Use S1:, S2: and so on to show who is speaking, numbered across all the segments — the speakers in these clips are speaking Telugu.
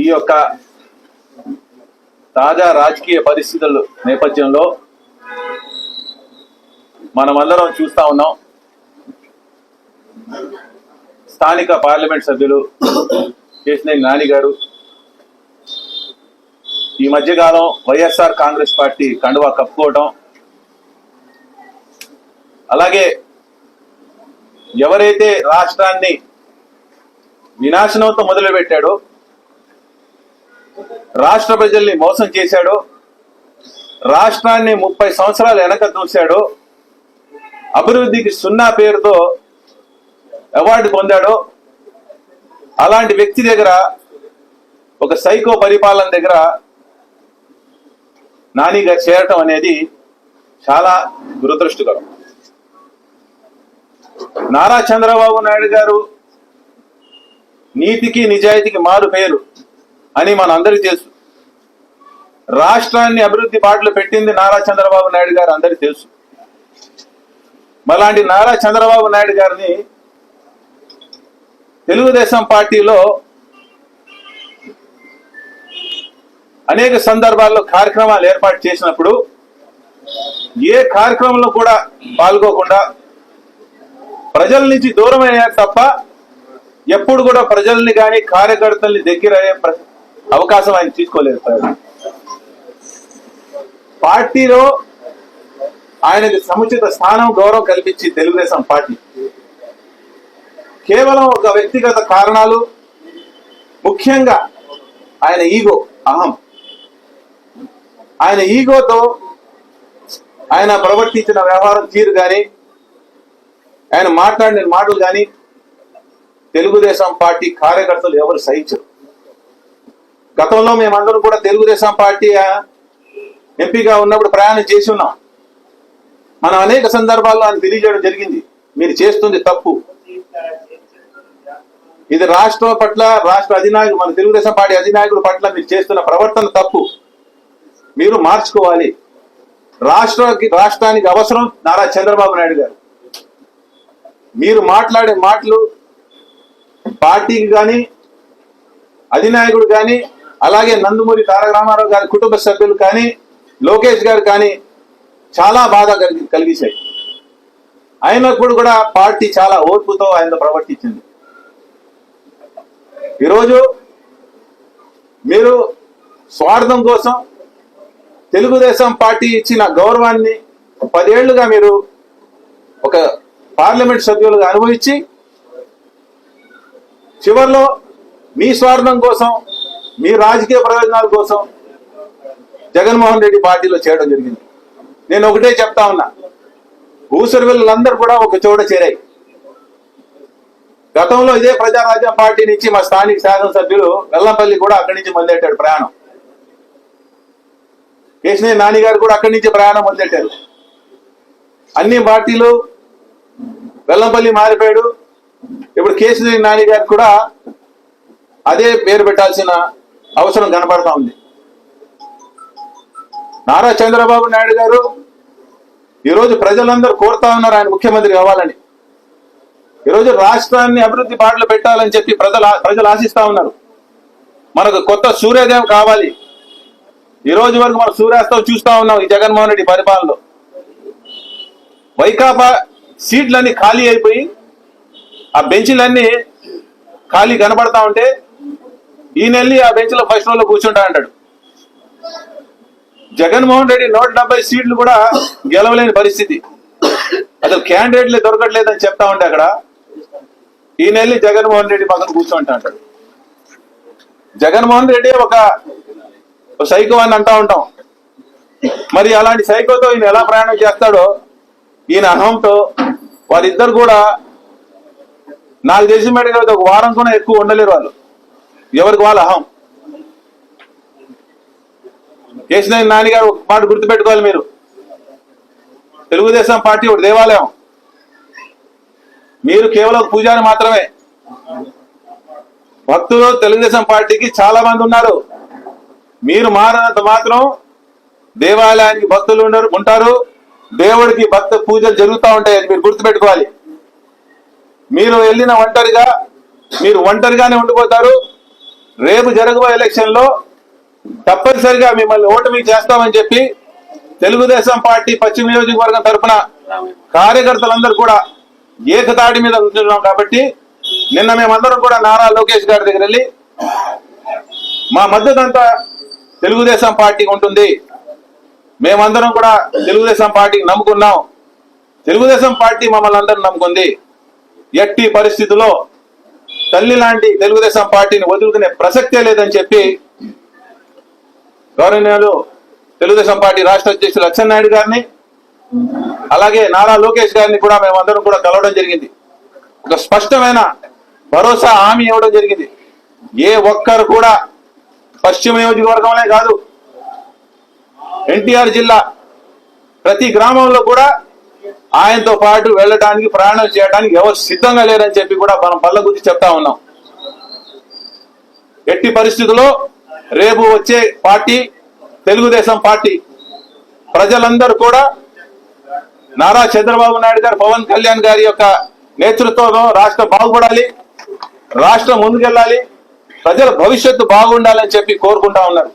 S1: ఈ యొక్క తాజా రాజకీయ పరిస్థితుల నేపథ్యంలో మనమందరం చూస్తా ఉన్నాం. స్థానిక పార్లమెంట్ సభ్యులు కేసినేని నాని గారు. ఈ మధ్యకాలం వైఎస్ఆర్ కాంగ్రెస్ పార్టీ కండువా కప్పుకోవటం. అలాగే ఎవరైతే రాష్ట్రాన్ని వినాశనంతో మొదలుపెట్టాడో రాష్ట్ర ప్రజల్ని మోసం చేశాడు. రాష్ట్రాన్ని ముప్పై సంవత్సరాలు వెనక దూశాడు అభివృద్ధికి సున్నా పేరుతో అవార్డు పొందాడు. అలాంటి వ్యక్తి దగ్గర ఒక సైకో పరిపాలన దగ్గర నానిగా చేరటం అనేది చాలా దురదృష్టకరం. నారా చంద్రబాబు నాయుడు గారు నీతికి నిజాయితీకి మారు పేరు అని మన అందరికి తెలుసు. రాష్ట్రాన్ని అభివృద్ధి బాటలు పెట్టింది నారా చంద్రబాబు నాయుడు గారు అందరికి తెలుసు మలాంటి నారా చంద్రబాబు నాయుడు గారిని తెలుగుదేశం పార్టీలో అనేక సందర్భాల్లో కార్యక్రమాలు ఏర్పాటు చేసినప్పుడు ఏ కార్యక్రమంలో కూడా పాల్గొకుండా ప్రజల నుంచి దూరం అయ్యారు తప్ప ఎప్పుడు కూడా ప్రజల్ని కానీ కార్యకర్తల్ని దగ్గర అయ్యే అవకాశం ఆయన తీసుకోలేదు సార్. పార్టీలో ఆయనకి సముచిత స్థానం గౌరవం కల్పించి తెలుగుదేశం పార్టీ. కేవలం ఒక వ్యక్తిగత కారణాలు ముఖ్యంగా ఆయన ఈగో అహం. ఆయన ఈగోతో ఆయన ప్రవర్తించిన వ్యవహారం తీరు కానీ ఆయన మాట్లాడిన మాటలు కానీ తెలుగుదేశం పార్టీ కార్యకర్తలు ఎవరు సహించరు. గతంలో మేమందరం కూడా తెలుగుదేశం పార్టీ ఎంపీగా ఉన్నప్పుడు ప్రయాణం చేసి ఉన్నాం. మనం అనేక సందర్భాల్లో ఆయన తెలియజేయడం జరిగింది. మీరు చేస్తుంది తప్పు. ఇది రాష్ట్రం పట్ల రాష్ట్ర అధినాయకుడు మన తెలుగుదేశం పార్టీ అధినాయకుల పట్ల మీరు చేస్తున్న ప్రవర్తన తప్పు. మీరు మార్చుకోవాలి. రాష్ట్రానికి రాష్ట్రానికి అవసరం నారా చంద్రబాబు నాయుడు గారు. మీరు మాట్లాడే మాటలు పార్టీకి కానీ అధినాయకుడు కానీ అలాగే నందమూరి తారక రామారావు గారి కుటుంబ సభ్యులు కానీ లోకేష్ గారు కానీ చాలా బాధ కలిగి కలిగించాయి. అయినప్పుడు కూడా పార్టీ చాలా ఓర్పుతో ఆయన ప్రవర్తించింది. ఈరోజు మీరు స్వార్థం కోసం తెలుగుదేశం పార్టీ ఇచ్చిన గౌరవాన్ని పదేళ్ళుగా మీరు ఒక పార్లమెంట్ సభ్యులుగా అనుభవించి చివరిలో మీ స్వార్థం కోసం మీ రాజకీయ ప్రయోజనాల కోసం జగన్మోహన్ రెడ్డి పార్టీలో చేయడం జరిగింది. నేను ఒకటే చెప్తా ఉన్నా. భూసర్వీలందరూ కూడా ఒక చోట చేరాయి. గతంలో ఇదే ప్రజారాజ్యం పార్టీ నుంచి మా స్థానిక శాసనసభ్యులు వెల్లంపల్లి కూడా అక్కడి నుంచి మొదలెట్టాడు ప్రయాణం. కేశనే నాని గారు కూడా అక్కడి నుంచి ప్రయాణం మొదలెట్టారు. అన్ని పార్టీలు వెల్లంపల్లి మారిపోయాడు. ఇప్పుడు కేశనే నాని గారు కూడా అదే పేరు పెట్టాల్సిన అవసరం కనపడతా ఉంది. నారా చంద్రబాబు నాయుడు గారు ఈరోజు ప్రజలందరూ కోరుతా ఉన్నారు ఆయన ముఖ్యమంత్రి కావాలని ఈరోజు రాష్ట్రాన్ని అభివృద్ధి బాటలో పెట్టాలని చెప్పి ప్రజలు ప్రజలు ఆశిస్తా ఉన్నారు. మనకు కొత్త సూర్యోదయం కావాలి. ఈ రోజు వరకు మనం సూర్యాస్తం చూస్తా ఉన్నాం ఈ జగన్మోహన్ రెడ్డి పరిపాలనలో. వైకాపా సీట్లన్నీ ఖాళీ అయిపోయి ఆ బెంచ్లన్నీ ఖాళీ కనబడతా ఉంటే ఈయన వెళ్ళి ఆ బెంచ్లో ఫస్ట్ రోజులో కూర్చుంటా అంటాడు. జగన్మోహన్ రెడ్డి నూట డెబ్బై సీట్లు కూడా గెలవలేని పరిస్థితి. అసలు క్యాండిడేట్లే దొరకట్లేదని చెప్తా ఉంటే అక్కడ ఈయన వెళ్ళి జగన్మోహన్ రెడ్డి పక్కన కూర్చోంటా అంటాడు. జగన్మోహన్ రెడ్డి ఒక ఒక సైకో అని అంటా ఉంటాం. మరి అలాంటి సైకోతో ఈయన ఎలా ప్రయాణం చేస్తాడో ఈయన అహంతో వారిద్దరు కూడా నాకు తెలిసి మేడం ఒక వారం కూడా ఎక్కువ ఉండలేరు వాళ్ళు. ఎవరికి వాళ్ళ అహం. కేశినేని నాన్నగారు ఒక మాట గుర్తుపెట్టుకోవాలి మీరు. తెలుగుదేశం పార్టీ ఒక దేవాలయం. మీరు కేవలం పూజారి మాత్రమే. భక్తులు తెలుగుదేశం పార్టీకి చాలా మంది ఉన్నారు. మీరు మారినంత మాత్రం దేవాలయానికి భక్తులు ఉండరు ఉంటారు. దేవుడికి భక్త పూజలు జరుగుతూ ఉంటాయి మీరు గుర్తుపెట్టుకోవాలి. మీరు వెళ్ళిన ఒంటరిగా మీరు ఒంటరిగానే ఉండిపోతారు. రేపు జరగబోయే ఎలక్షన్లో తప్పనిసరిగా మిమ్మల్ని ఓటమి చేస్తామని చెప్పి తెలుగుదేశం పార్టీ పశ్చిమ నియోజకవర్గం తరఫున కార్యకర్తలందరూ కూడా ఏకతాటి మీద ఉంటున్నాం కాబట్టి నిన్న మేమందరం కూడా నారా లోకేష్ గారి దగ్గర వెళ్ళి మా మద్దతంతా తెలుగుదేశం పార్టీకి ఉంటుంది. మేమందరం కూడా తెలుగుదేశం పార్టీకి నమ్ముకున్నాం. తెలుగుదేశం పార్టీ మమ్మల్ని అందరం నమ్ముకుంది. ఎట్టి పరిస్థితుల్లో తల్లి లాంటి తెలుగుదేశం పార్టీని వదులుకునే ప్రసక్తే లేదని చెప్పి గౌరవనీయులు తెలుగుదేశం పార్టీ రాష్ట్ర అధ్యక్షులు అచ్చెన్నాయుడు గారిని అలాగే నారా లోకేష్ గారిని కూడా మేమందరం కూడా కలవడం జరిగింది. ఒక స్పష్టమైన భరోసా హామీ ఇవ్వడం జరిగింది. ఏ ఒక్కరు కూడా పశ్చిమ నియోజకవర్గంలో కాదు ఎన్టీఆర్ జిల్లా ప్రతి గ్రామంలో కూడా ఆయనతో పాటు వెళ్ళడానికి ప్రయాణం చేయడానికి ఎవరు సిద్ధంగా లేరని చెప్పి కూడా మనం పళ్ళ గురించి చెప్తా ఉన్నాం. ఎట్టి పరిస్థితుల్లో రేపు వచ్చే పార్టీ తెలుగుదేశం పార్టీ. ప్రజలందరూ కూడా నారా చంద్రబాబు నాయుడు గారు పవన్ కళ్యాణ్ గారి యొక్క నేతృత్వంలో రాష్ట్రం బాగుపడాలి రాష్ట్రం ముందుకెళ్ళాలి ప్రజల భవిష్యత్తు బాగుండాలని చెప్పి కోరుకుంటా ఉన్నారు.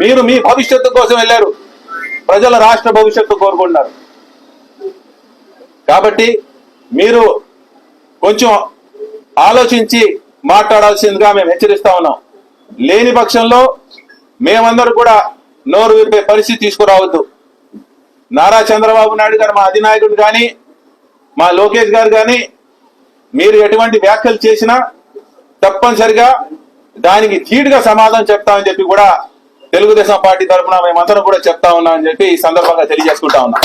S1: మీరు మీ భవిష్యత్తు కోసం వెళ్ళారు ప్రజల రాష్ట్ర భవిష్యత్తు కోరుకుంటున్నారు. కాబట్టి మీరు కొంచెం ఆలోచించి మాట్లాడాల్సిందిగా మేము హెచ్చరిస్తా ఉన్నాం. లేని పక్షంలో మేమందరూ కూడా నోరు విప్పే పరిస్థితి తీసుకురావద్దు. నారా చంద్రబాబు నాయుడు గారు మా అధినాయకుడు కానీ మా లోకేష్ గారు కానీ మీరు ఎటువంటి వ్యాఖ్యలు చేసినా తప్పనిసరిగా దానికి ధీటుగా సమాధానం చెప్తామని చెప్పి కూడా తెలుగుదేశం పార్టీ తరఫున మేమందరం కూడా చెప్తా ఉన్నామని చెప్పి ఈ సందర్భంగా తెలియజేసుకుంటా ఉన్నాం.